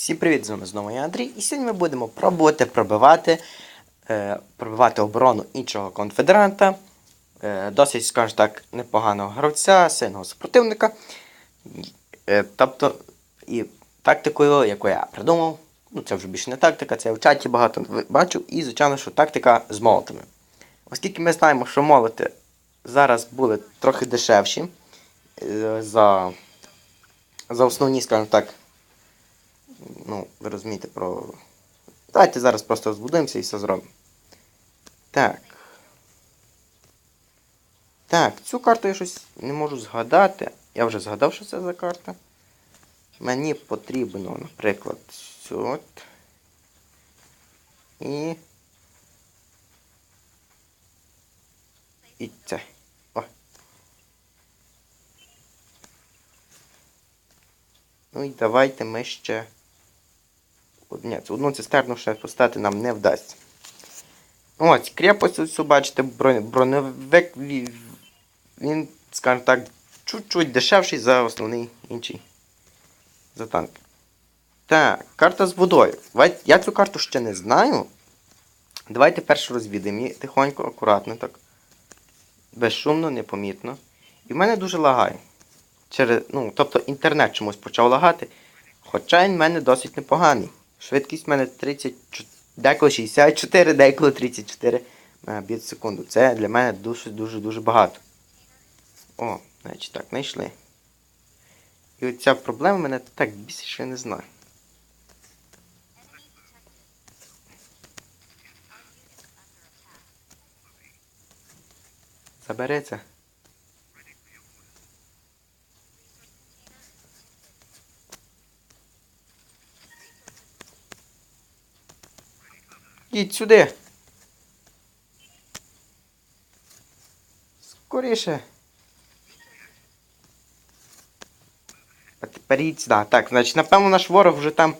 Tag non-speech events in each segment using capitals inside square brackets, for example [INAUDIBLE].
Всім привіт, з вами знову я Андрій. І сьогодні ми будемо пробувати пробивати, е, пробивати оборону іншого конфедеранта. Е, досить, скажімо так, непоганого гравця, сильного супротивника. Е, тобто, і тактикою, яку я придумав, ну це вже більше не тактика, це я в чаті багато бачив, і, звичайно, що тактика з молотами. Оскільки ми знаємо, що молоти зараз були трохи дешевші е, за, за основні, скажімо так, ну, ви розумієте про. Давайте зараз просто збудуємося і все зробимо. Так. Так, цю карту я щось не можу згадати. Я вже згадав, що це за карта. Мені потрібно, наприклад, от. І. І це. О. Ну і давайте ми ще. Ні, одну цистерну ще поставити нам не вдасться. Ось, крепость ось, бачите, броневик, він, скажімо так, чуть-чуть дешевший за основний інший. За танк. Так, карта з водою. Я цю карту ще не знаю. Давайте перше розвідаємо її тихонько, акуратно так. Безшумно, непомітно. І в мене дуже лагає. Через, ну, тобто інтернет чомусь почав лагати. Хоча він в мене досить непоганий. Швидкість в мене 30, деколи 64, деколи 34 Мбіт в секунду. Це для мене дуже-дуже-дуже багато. О, значить так, знайшли. І оця проблема мене так бісить, що не знаю. Забереться. Їдь сюди. Скоріше. А тепер їдь сюди. Так, значить, напевно, наш ворог вже там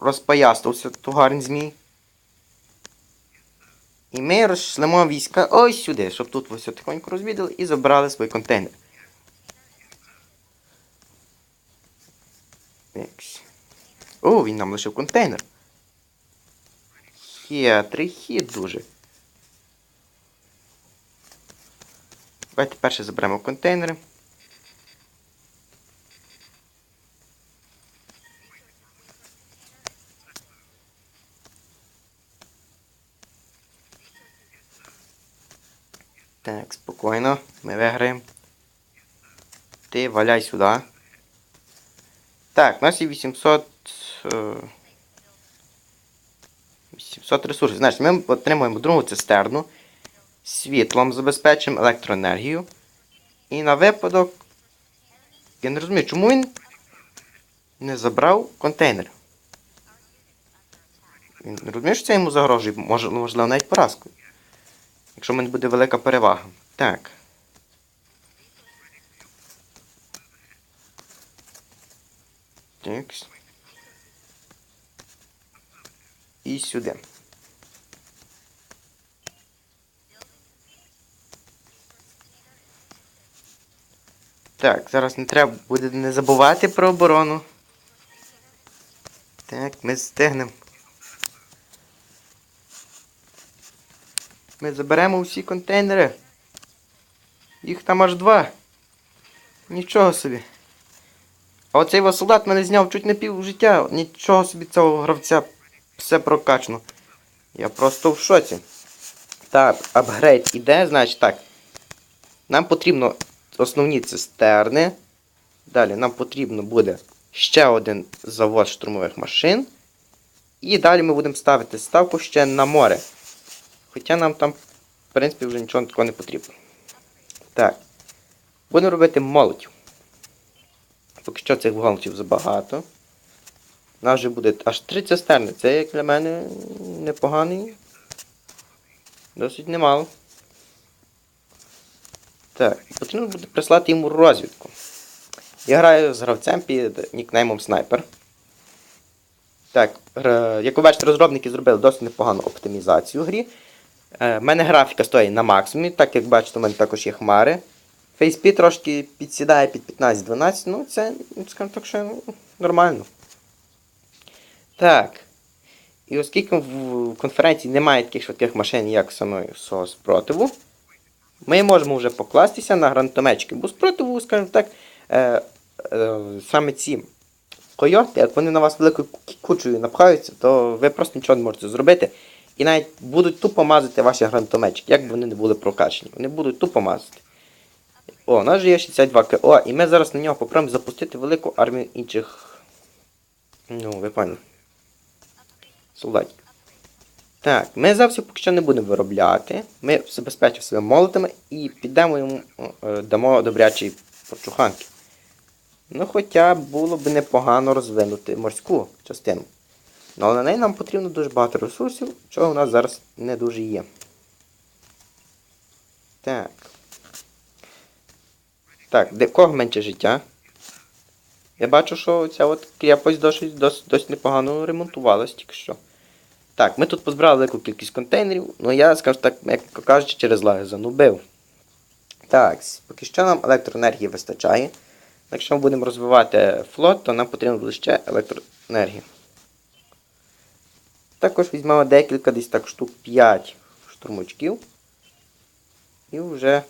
розпоястився, тугарн змій. І ми розшлемо війська ось сюди, щоб тут ось тихонько розвідали і забрали свій контейнер. О, він нам лишив контейнер. Хитрий хід дуже. Давайте перше заберемо контейнери. Так, спокійно, ми виграємо. Ти валяй сюди. Так, у нас є 800. 800 ресурсів. Значить, ми отримуємо другу цистерну, світлом забезпечимо електроенергію. І на випадок. Я не розумію, чому він не забрав контейнер. Він не розуміє, що це йому загрожує, можливо, навіть поразкою. Якщо в мене буде велика перевага. Так. Такс. І сюди. Так, зараз не треба буде не забувати про оборону. Так, ми встигнемо. Ми заберемо усі контейнери. Їх там аж два. Нічого собі. А оцей вас солдат мене зняв чуть не пів життя. Нічого собі цього гравця все прокачано. Я просто в шоці. Так, апгрейд іде, значить так. Нам потрібно основні цистерни. Далі нам потрібно буде ще один завод штурмових машин. І далі ми будемо ставити ставку ще на море. Хоча нам там, в принципі, вже нічого такого не потрібно. Так. Будемо робити молотів. Поки що цих молотів забагато. У нас вже буде аж три цистерни. Це, як для мене, непоганий. Досить немало. Так, і потрібно буде прислати йому розвідку. Я граю з гравцем під нікнеймом Снайпер. Так, як ви бачите, розробники зробили досить непогану оптимізацію в грі. У мене графіка стоїть на максимумі, так як бачите, у мене також є хмари. FaceP трошки підсідає під 15-12, ну це, скажімо так, що ну, нормально. Так. І оскільки в конференції немає таких швидких машин, як саме СО спротиву, ми можемо вже покластися на гранатометчики. Бо спротиву, скажімо так, е, е, саме ці койоти, як вони на вас великою кучею напхаються, то ви просто нічого не можете зробити. І навіть будуть тупо мазати ваші гранатометчики, як би вони не були прокачені. Вони будуть тупо мазати. О, у нас же є 62 КО, і ми зараз на нього попробуємо запустити велику армію інших. Ну, ви поняли. Солдатів. Так, ми завжди поки що не будемо виробляти. Ми забезпечимо себе молотами і підемо йому е, дамо добрячі почуханки. Ну, хоча було б непогано розвинути морську частину. Ну, але на неї нам потрібно дуже багато ресурсів, чого у нас зараз не дуже є. Так. Так, де кого менше життя? Я бачу, що ця от крепость досить, досить, досить непогано ремонтувалась тільки що. Так, ми тут позбирали велику кількість контейнерів, ну я, скажу так, як кажучи, через лаги занубив. Так, поки що нам електроенергії вистачає. Якщо ми будемо розвивати флот, то нам потрібно буде ще електроенергії. Також візьмемо декілька, десь так штук 5 штурмочків. І вже,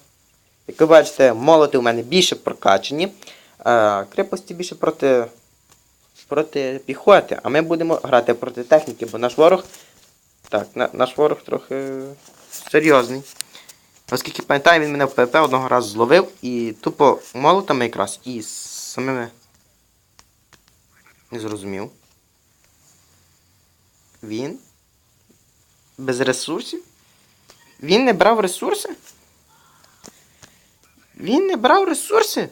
як ви бачите, молоти у мене більше прокачені. Крепості більше проти, проти піхоти. А ми будемо грати проти техніки, бо наш ворог. Так, на, наш ворог трохи серйозний. Оскільки пам'ятаю, він мене в ПВП одного разу зловив і тупо молотами якраз і самими. Не зрозумів. Він. Без ресурсів? Він не брав ресурси? Він не брав ресурси?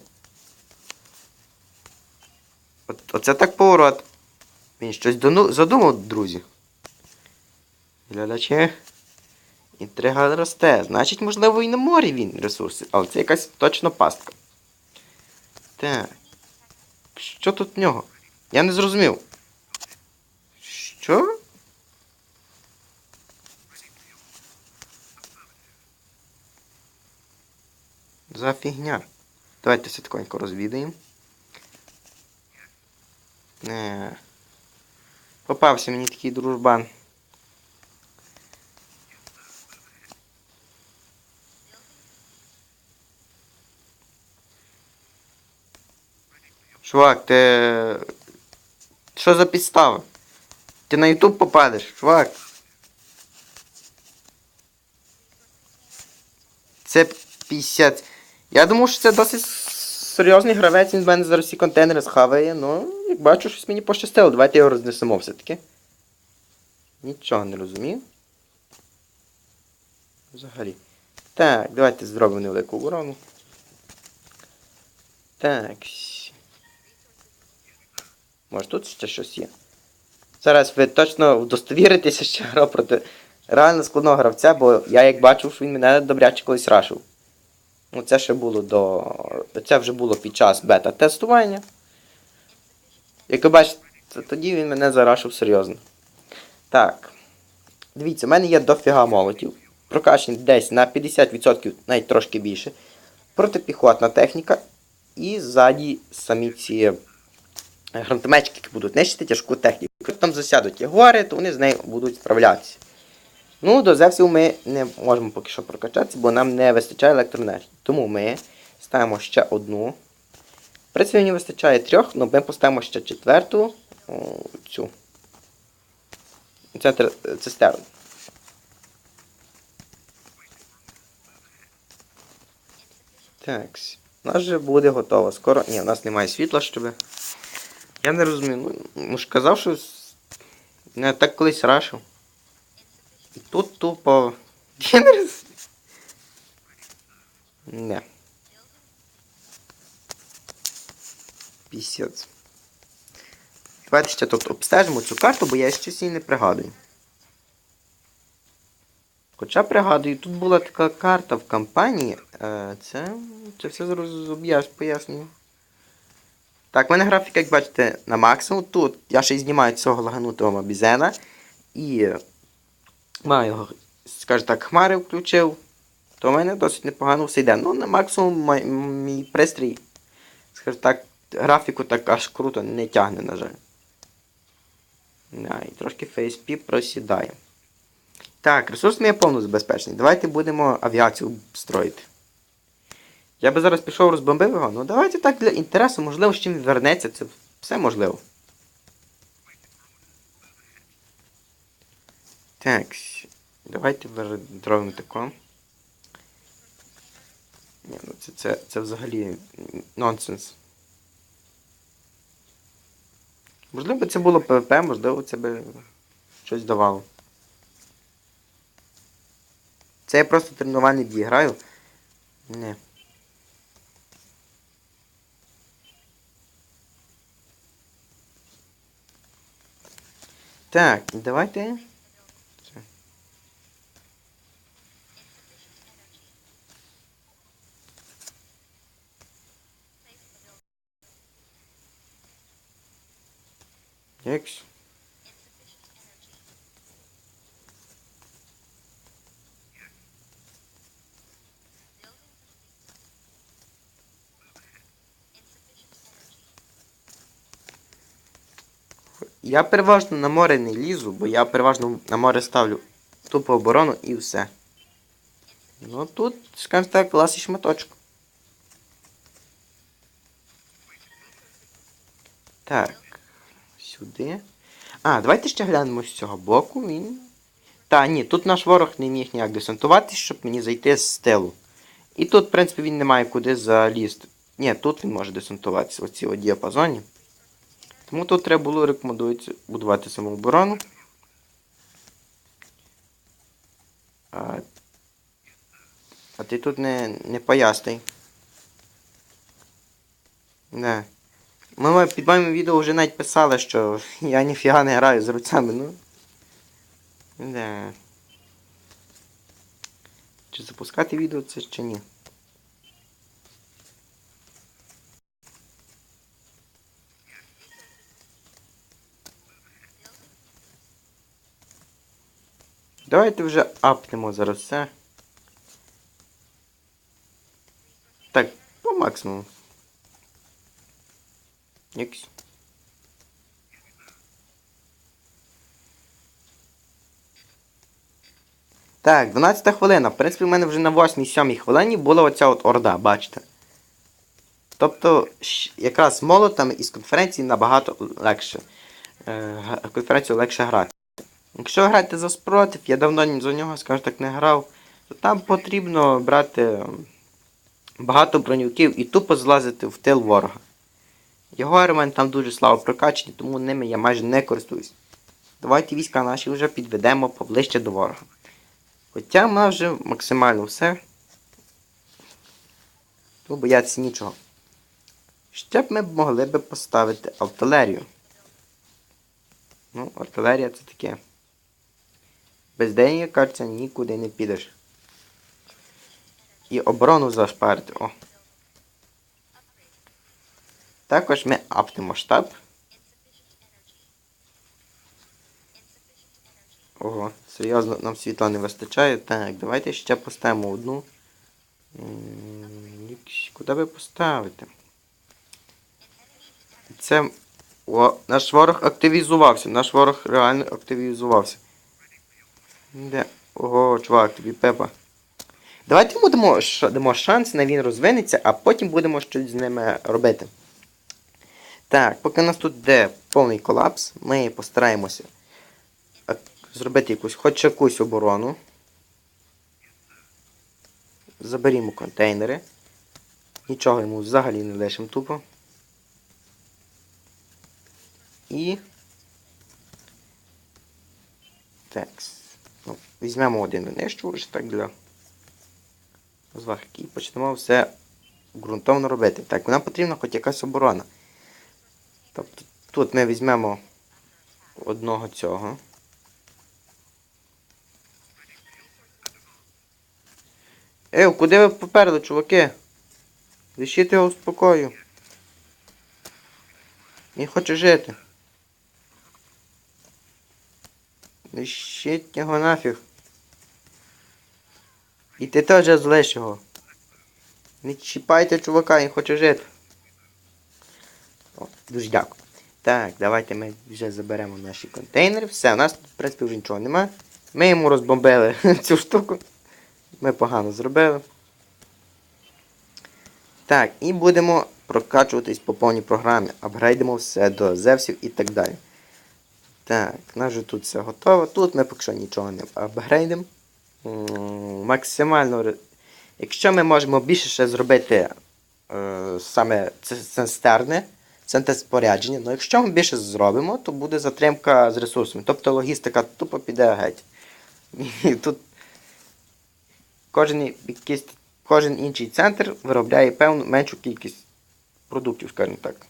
От, оце так поворот. Він щось задумав, друзі. Глядачі. Інтрига росте. Значить, можливо, і на морі він ресурси. Але це якась точно пастка. Так. Що тут в нього? Я не зрозумів. Що? За фігня. Давайте все розвідаємо. Не. Попався мені такий дружбан. Чувак, ти. Що за підстава? Ти на Ютуб попадеш, чувак. Це 50. Я думав, що це досить серйозний гравець, він в мене зараз всі контейнери схаває, ну, як бачу, щось мені пощастило. Давайте його рознесемо все-таки. Нічого не розумію. Взагалі. Так, давайте зробимо невелику оборону. Так. Може тут ще щось є. Зараз ви точно удостовіритеся, що грав проти реально складного гравця, бо я як бачив, що він мене добряче колись рашив. Ну, це ще було до. Це вже було під час бета-тестування. Як ви бачите, тоді він мене зарашив серйозно. Так. Дивіться, в мене є дофіга молотів. Прокачані десь на 50%, навіть трошки більше. Протипіхотна техніка. І ззаді самі ці гранатометчики, які будуть нищити тяжку техніку. Якщо там засядуть ягуари, то вони з нею будуть справлятися. Ну, до Зевсів ми не можемо поки що прокачатися, бо нам не вистачає електроенергії. Тому ми ставимо ще одну. Принципі, мені вистачає трьох, але ми поставимо ще четверту цю. Центр е, цистерну. Так. У нас вже буде готово. Скоро. Ні, у нас немає світла, щоб. Я не розумію. Ну, ж казав, що не так колись рашив. Тут тупо. [LAUGHS] Я не розумію. Не. Пісяць. Давайте ще тут обстежимо цю карту, бо я щось її не пригадую. Хоча пригадую, тут була така карта в кампанії. Е, Це, це все зараз пояснюю. Так, в мене графіка, як бачите, на максимум. Тут я ще й знімаю цього лаганутого мобізена. І маю скажімо так, хмари включив. То в мене досить непогано все йде. Ну, на максимум мій пристрій, скажімо так, графіку так аж круто не тягне, на жаль. Да, і трошки FSP просідає. Так, ресурс не є повно забезпечений. Давайте будемо авіацію строїти. Я би зараз пішов розбомбив його, ну давайте так для інтересу, можливо, з чим вернеться, це все можливо. Так, давайте зробимо тако. Ні, ну це, це, це взагалі нонсенс. Можливо, це було ПВП, можливо, це би щось давало. Це я просто тренувальний бій граю. Не. Так, давайте. Це. Якс. Я переважно на море не лізу, бо я переважно на море ставлю тупо оборону і все. Ну тут, скажімо так, клас і шматочок. Так. Сюди. А, давайте ще глянемо з цього боку. Він. Та, ні, тут наш ворог не міг ніяк десантуватись, щоб мені зайти з тилу. І тут, в принципі, він не має куди залізти. Ні, тут він може десантуватися в цій діапазоні. Тому тут треба було рекомендується будувати самооборону. А, а ти тут не, не поясний. Не. Ми під моїм відео вже навіть писали, що я ніфіга не граю з руцями, ну. Не. Чи запускати відео це чи ні? Давайте вже апнемо зараз все. Так, по максимуму. Якось. Так, 12 хвилина. В принципі, в мене вже на 8-7 хвилині була оця от орда, бачите. Тобто, якраз молотами із конференції набагато легше. Е, конференцію легше грати. Якщо грати за спротив, я давно за нього, скажу так, не грав, то там потрібно брати багато бронюків і тупо злазити в тил ворога. Його армент там дуже слабо прокачані, тому ними я майже не користуюсь. Давайте війська наші вже підведемо поближче до ворога. Хоча в нас вже максимально все. Тому боятися нічого. Ще б ми могли би поставити артилерію. Ну, артилерія це таке. Без неї, кажеться, нікуди не підеш. І оборону зашпарити. О. Також ми аптимо штаб. Ого, серйозно нам світла не вистачає. Так, давайте ще поставимо одну. Куди би поставити? Це. О, наш ворог активізувався. Наш ворог реально активізувався. Де? Ого, чувак, тобі пепа. Давайте йому дамо, дамо шанс, на він розвинеться, а потім будемо щось з ними робити. Так, поки у нас тут йде повний колапс, ми постараємося зробити якусь, хоч якусь оборону. Заберімо контейнери. Нічого йому взагалі не лишимо тупо. І. Так. Ну, візьмемо один винищувач так для розваг і почнемо все ґрунтовно робити. Так, нам потрібна хоч якась оборона. Тобто тут ми візьмемо одного цього. Ей, куди ви поперли, чуваки? Лишіть його спокою. Він хоче жити. Лишіть його нафіг. І ти теж злиш його. Не чіпайте чувака, він хоче жити. О, дуже дякую. Так, давайте ми вже заберемо наші контейнери. Все, у нас тут, в принципі, вже нічого нема. Ми йому розбомбили [LAUGHS] цю штуку. Ми погано зробили. Так, і будемо прокачуватись по повній програмі. Апгрейдимо все до зевсів і так далі. Так, нас же тут все готово. Тут ми поки що нічого не апгрейдимо. Максимально. Якщо ми можемо більше ще зробити е, саме цистерни, це спорядження, ну якщо ми більше зробимо, то буде затримка з ресурсами. Тобто логістика тупо піде геть. І тут кожен, якийсь, кожен інший центр виробляє певну меншу кількість продуктів, скажімо так.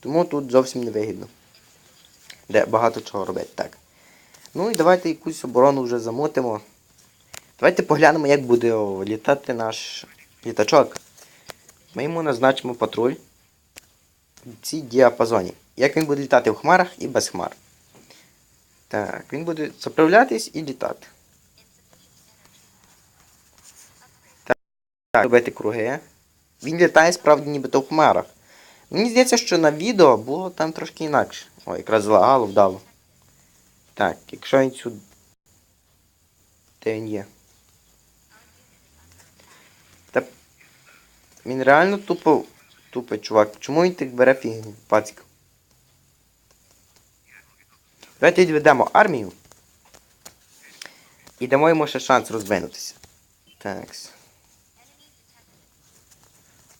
Тому тут зовсім не вигідно. Де багато чого робити. Так. Ну і давайте якусь оборону вже замутимо. Давайте поглянемо, як буде літати наш літачок. Ми йому назначимо патруль в цій діапазоні. Як він буде літати в хмарах і без хмар. Так, він буде заправлятись і літати. Так, робити круги. Він літає справді нібито в хмарах. Мені здається, що на відео було там трошки інакше. Ой, якраз залагало вдало. Так, якщо він сюди. Де він є? Та він реально тупо тупий чувак. Чому він так бере фігню, пацька? Давайте відведемо армію. І дамо йому ще шанс розвинутися. Так.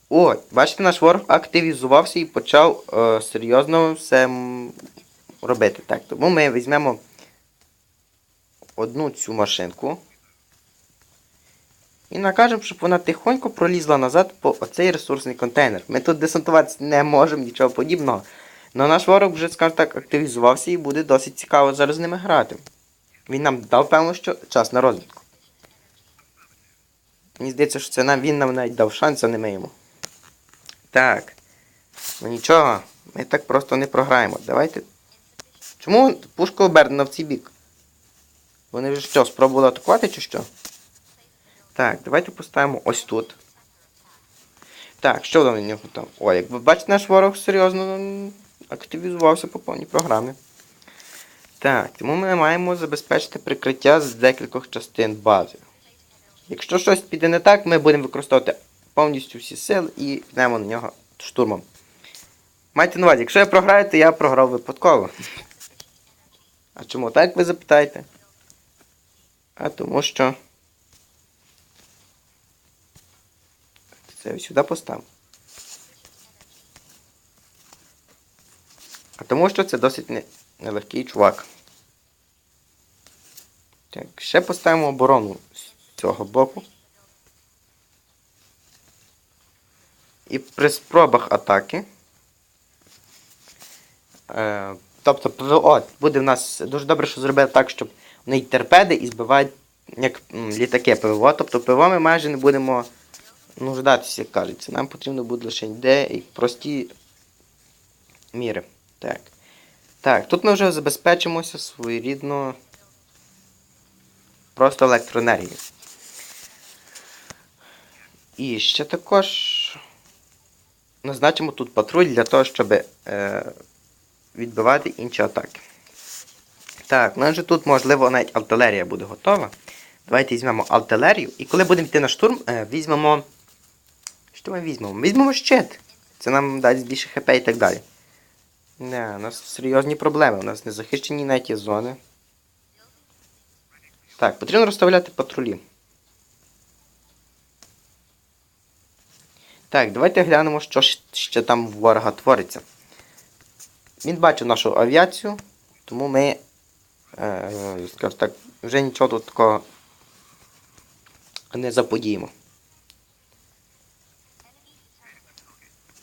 О, бачите, наш ворог активізувався і почав е, серйозно все робити. Так, тому ми візьмемо одну цю машинку. І накажемо, щоб вона тихонько пролізла назад по оцей ресурсний контейнер. Ми тут десантуватися не можемо, нічого подібного. Але наш ворог вже, скажімо так, активізувався і буде досить цікаво зараз з ними грати. Він нам дав, певно, що час на розвідку. Мені здається, що це нам, він нам навіть дав шанс, а не ми йому. Так. Ну нічого, ми так просто не програємо. Давайте. Чому пушка обернена в цей бік? Вони вже що, спробували атакувати чи що? Так, давайте поставимо ось тут. Так, що в нього там? О, як ви бачите, наш ворог серйозно активізувався по повній програмі. Так, тому ми маємо забезпечити прикриття з декількох частин бази. Якщо щось піде не так, ми будемо використовувати повністю всі сили і йдемо на нього штурмом. Майте на увазі, якщо я програю, то я програв випадково. А чому так ви запитаєте? А тому що. Це я сюди поставив. А тому що це досить не- нелегкий чувак. Так, ще поставимо оборону з цього боку. І при спробах атаки. Е, тобто ПВО буде в нас дуже добре, що зробити так, щоб вони й торпеди і збивають як літаки ПВО. Тобто ПВО ми майже не будемо нуждатися, як кажеться. Нам потрібно буде лише де і прості міри. Так. Так, тут ми вже забезпечимося своєрідно просто електроенергією. І ще також назначимо тут патруль для того, щоб е, відбивати інші атаки. Так, у нас же тут, можливо, навіть артилерія буде готова. Давайте візьмемо артилерію. І коли будемо йти на штурм, е, візьмемо. Що ми візьмемо? Візьмемо щит. Це нам дасть більше хп і так далі. Не, у нас серйозні проблеми. У нас не захищені навіть зони. Так, потрібно розставляти патрулі. Так, давайте глянемо, що ще там в ворога твориться. Він бачив нашу авіацію, тому ми, е, скажімо так, вже нічого тут такого не заподіємо.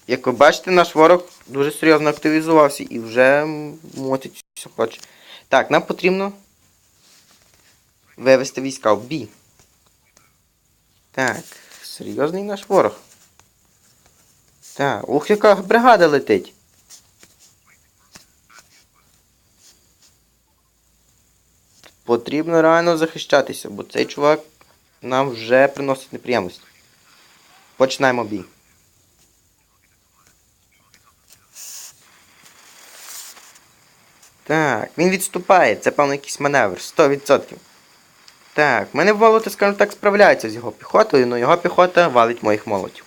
Як ви бачите, наш ворог дуже серйозно активізувався і вже мотить все хоче. Так, нам потрібно вивести війська в бій. Так, серйозний наш ворог. Так, ух, яка бригада летить. Потрібно реально захищатися, бо цей чувак нам вже приносить неприємності. Починаємо бій. Так, він відступає. Це, певно, якийсь маневр. 100%. Так, мене молоти, скажімо так, справляються з його піхотою, але його піхота валить моїх молотів.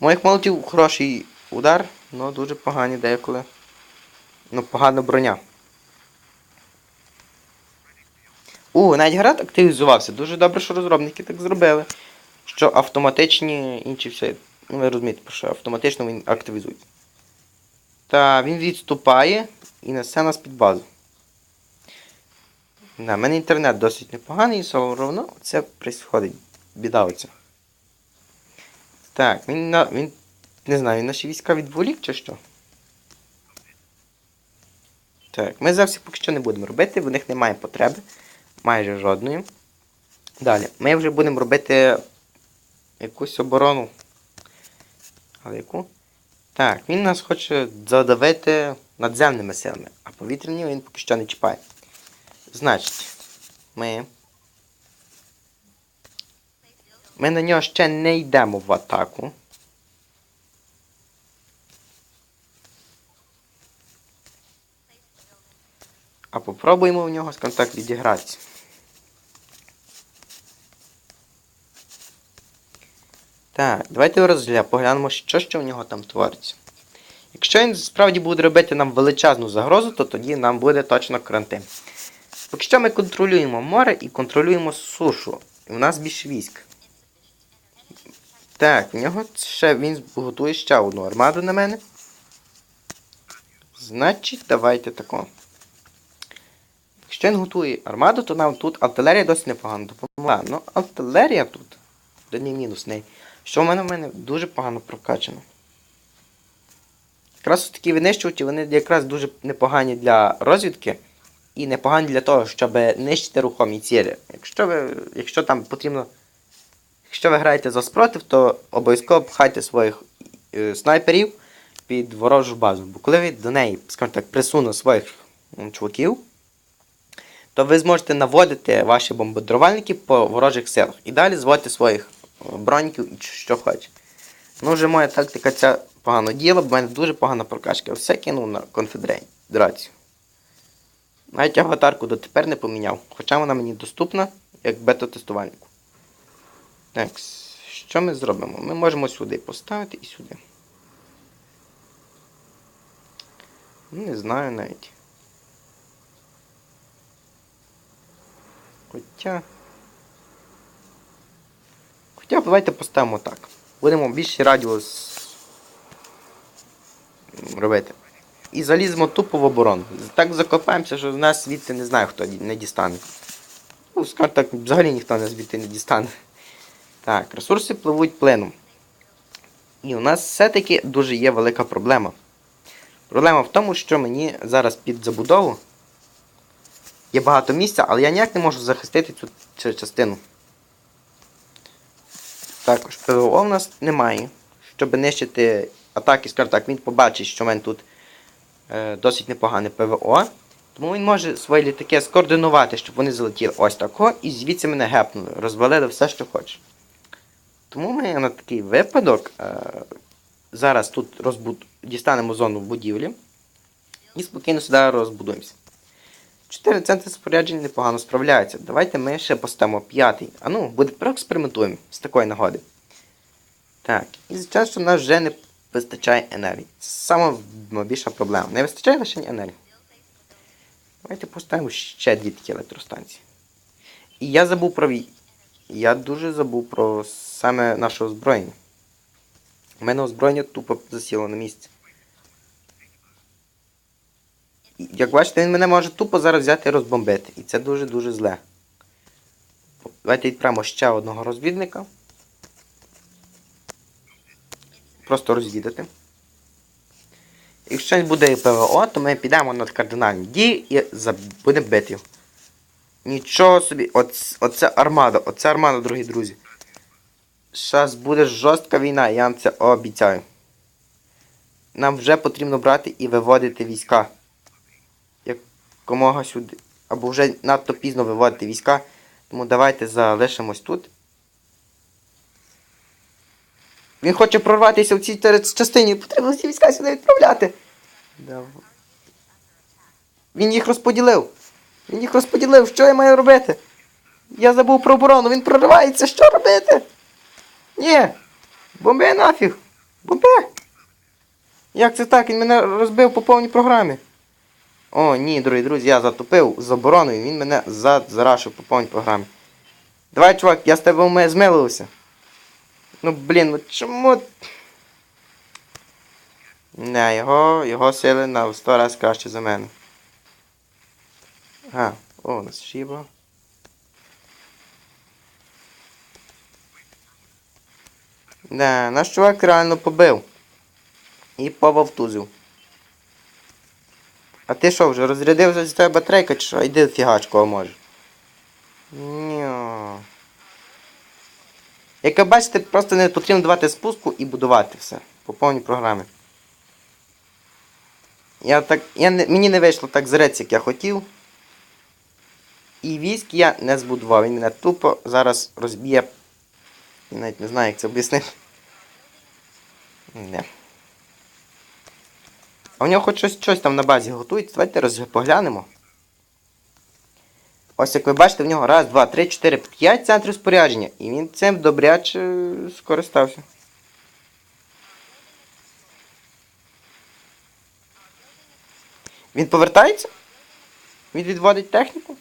Моїх молотів хороший удар, але дуже погані деколи. Ну, погана броня. У, навіть град активізувався. Дуже добре, що розробники так зробили. Що автоматичні інші все. Ну, ви розумієте, що автоматично він активізується. Та він відступає і несе нас під базу. На мене інтернет досить непоганий, все одно це происходить. Біда оця. Так, він на. він. Не знаю, він наші війська відволік чи що? Так, ми завжди поки що не будемо робити, в них немає потреби. Майже жодної. Далі. Ми вже будемо робити якусь оборону. Але яку? Так, він нас хоче задавити надземними силами, а повітряні він поки що не чіпає. Значить, ми. Ми на нього ще не йдемо в атаку. А попробуємо в нього, скажімо так, відігратися. Так, давайте розгля... поглянемо, що ще в нього там твориться. Якщо він справді буде робити нам величезну загрозу, то тоді нам буде точно карантин. Поки що ми контролюємо море і контролюємо сушу. І в нас більше військ. Так, в нього ще він готує ще одну армаду на мене. Значить, давайте тако. Якщо він готує армаду, то нам тут артилерія досить непогано допомогла. Ну, артилерія тут. Один мінус неї. Що в мене в мене дуже погано прокачано. Якраз такі винищувачі, вони якраз дуже непогані для розвідки і непогані для того, щоб нищити рухомі цілі. Якщо ви, якщо там потрібно. Якщо ви граєте за спротив, то обов'язково пхайте своїх е, снайперів під ворожу базу. Бо коли ви до неї, скажімо так, присуне своїх чуваків, то ви зможете наводити ваші бомбардувальники по ворожих силах. І далі зводити своїх е, броньків і що хоче. Ну, вже моя тактика ця погано діяла, бо в мене дуже погана прокачка. Все кинув на конфедерацію. Навіть аватарку дотепер не поміняв, хоча вона мені доступна як бета-тестувальнику. Так, що ми зробимо? Ми можемо сюди поставити і сюди. Ну, Не знаю навіть. Хоча. Хоча давайте поставимо так. Будемо більший радіус робити. І заліземо тупо в оборону. Так закопаємося, що з нас звідти не знаю, хто не дістане. Ну, скажімо так, взагалі ніхто не звідти не дістане. Так, ресурси пливуть плином. І у нас все-таки дуже є велика проблема. Проблема в тому, що мені зараз під забудову є багато місця, але я ніяк не можу захистити цю, частину. Також ПВО в нас немає. Щоб нищити атаки, скажімо так, він побачить, що в мене тут е, досить непогане ПВО. Тому він може свої літаки скоординувати, щоб вони залетіли ось тако, і звідси мене гепнули, розвалили все, що хоче. Тому ми на такий випадок е, зараз тут розбуд... дістанемо зону будівлі і спокійно сюди розбудуємося. Чотири центри споряджень непогано справляються. Давайте ми ще поставимо п'ятий. А ну, буде проекспериментуємо з такої нагоди. Так, і звичайно, що в нас вже не вистачає енергії. Це більша проблема. Не вистачає лише енергії. Давайте поставимо ще дві такі електростанції. І я забув про. Я дуже забув про саме наше озброєння. У мене озброєння тупо засіло на місці. Як бачите, він мене може тупо зараз взяти і розбомбити. І це дуже-дуже зле. Давайте відправимо ще одного розвідника. Просто розвідати. Якщо не буде ПВО, то ми підемо на кардинальні дії і будемо бити його. Нічого собі, оц, оце армада, оце армада, дорогі друзі. Зараз буде жорстка війна, я вам це обіцяю. Нам вже потрібно брати і виводити війська. Якомога сюди. Або вже надто пізно виводити війська. Тому давайте залишимось тут. Він хоче прорватися в цій частині. Потрібно ці війська сюди відправляти. Він їх розподілив. Він їх розподілив. Що я маю робити? Я забув про оборону, він проривається. Що робити? Ні. Бомби нафіг. Бомби. Як це так? Він мене розбив по повній програмі. О, ні, дорогі друзі, я затупив з обороною, він мене за- зарашив по повній програмі. Давай, чувак, я з тебе змилився. Ну блін, ну чому. Не, його, його сили на 100 разів краще за мене. А, о, у нас шіба. Да, наш чувак реально побив. І пововтузив. А ти що, вже розрядився з тебе батарейка чи що? Йди фігач кого може. Ньо. Як ви бачите, просто не потрібно давати спуску і будувати все. По повній програмі. Я так. Я не, мені не вийшло так зрець, як я хотів. І військ я не збудував. Він мене тупо зараз розб'є. Я навіть не знаю, як це об'яснити. Не. А в нього хоч щось, щось там на базі готується. Давайте роз... поглянемо. Ось як ви бачите, в нього раз, два, три, чотири, п'ять центрів спорядження. І він цим добряче скористався. Він повертається? Він відводить техніку?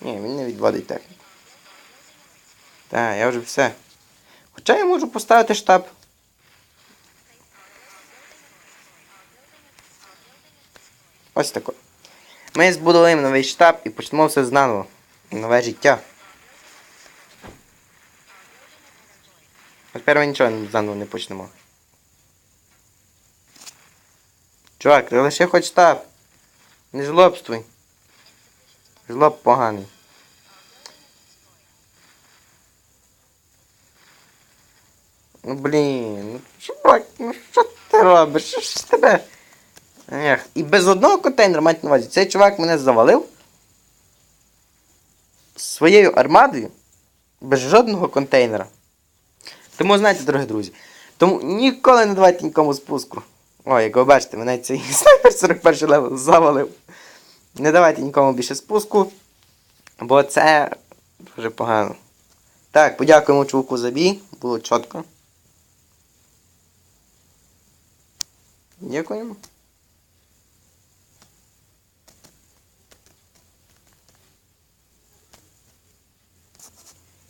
Ні, він не відводить техніку. Так, я вже все. Хоча я можу поставити штаб. Ось тако. Ми збудуємо новий штаб і почнемо все знаново. Нове життя. Тепер ми нічого заново не почнемо. Чувак, ти лише хоч штаб. Не жлобствуй. Жлоб поганий. Ну блін, ну чувак, ну що ти робиш? Що ж тебе? Ех, і без одного контейнера мать на увазі. Цей чувак мене завалив своєю армадою без жодного контейнера. Тому знаєте, дорогі друзі, тому ніколи не давайте нікому спуску. О, як ви бачите, мене цей [LAUGHS] снайпер 41 левел завалив. Не давайте нікому більше спуску, бо це дуже погано. Так, подякуємо чуваку за бій, було чітко. Дякуємо.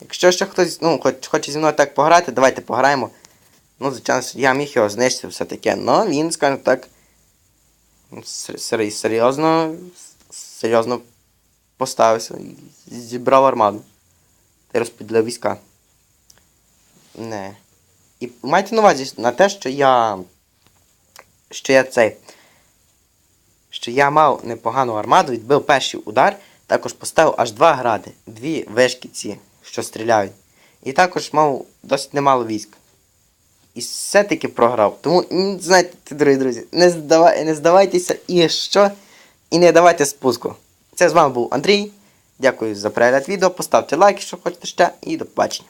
Якщо ще хтось ну, хоч, хоче зі мною так пограти, давайте пограємо. Ну, звичайно, я міг його знищити все таке, але він, скажімо так, сер- серйозно, серйозно поставився і зібрав армаду. Та розподілив війська. Не. І майте на увазі на те, що я. Що я цей. Що я мав непогану армаду, відбив перший удар, також поставив аж два гради, дві вишки ці, що стріляють. І також мав досить немало військ. І все-таки програв. Тому, знаєте, дорогі друзі, не, здавай, не здавайтеся і що, і не давайте спуску. Це з вами був Андрій. Дякую за перегляд відео. Поставте лайк, якщо хочете ще, і до побачення.